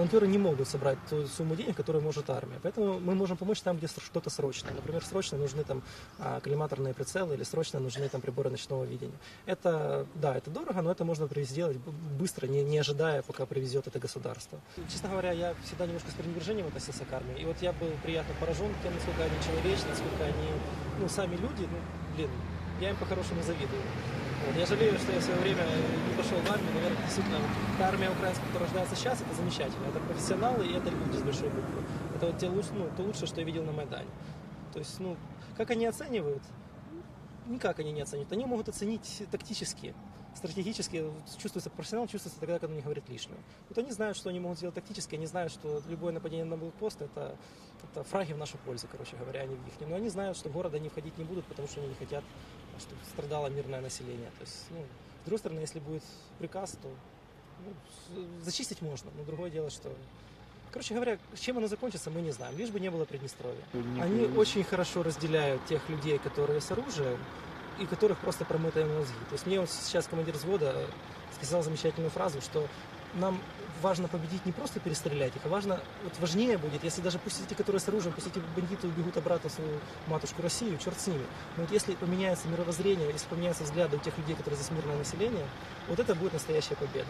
волонтеры не могут собрать ту сумму денег, которую может армия. Поэтому мы можем помочь там, где что-то срочно. Например, срочно нужны там а, коллиматорные прицелы или срочно нужны там приборы ночного видения. Это, да, это дорого, но это можно сделать быстро, не, не ожидая, пока привезет это государство. Честно говоря, я всегда немножко с пренебрежением относился к армии. И вот я был приятно поражен тем, насколько они человечны, насколько они, ну, сами люди, ну, блин, я им по-хорошему завидую. Вот. Я жалею, что я в свое время не пошел в армию. Наверное, действительно, та армия украинская, которая рождается сейчас, это замечательно. Это профессионалы и это люди с большой буквы. Это вот те ну, то лучшее, что я видел на Майдане. То есть, ну, как они оценивают? Никак они не оценивают. Они могут оценить тактически, стратегически. Чувствуется профессионал, чувствуется тогда, когда он не говорит лишнего. Вот они знают, что они могут сделать тактически, они знают, что любое нападение на блокпост это, это фраги в нашу пользу, короче говоря, а не в их. Но они знают, что в город они входить не будут, потому что они не хотят, чтобы страдало мирное население. То есть, ну, с другой стороны, если будет приказ, то ну, зачистить можно. Но другое дело, что Короче говоря, чем оно закончится, мы не знаем. Лишь бы не было Приднестровья. Они очень хорошо разделяют тех людей, которые с оружием, и которых просто промытые мозги. То есть мне вот сейчас командир взвода сказал замечательную фразу, что нам важно победить не просто перестрелять их, а важно, вот важнее будет, если даже пусть эти, которые с оружием, пусть эти бандиты убегут обратно в свою матушку Россию, черт с ними. Но вот если поменяется мировоззрение, если поменяются взгляды у тех людей, которые здесь мирное население, вот это будет настоящая победа.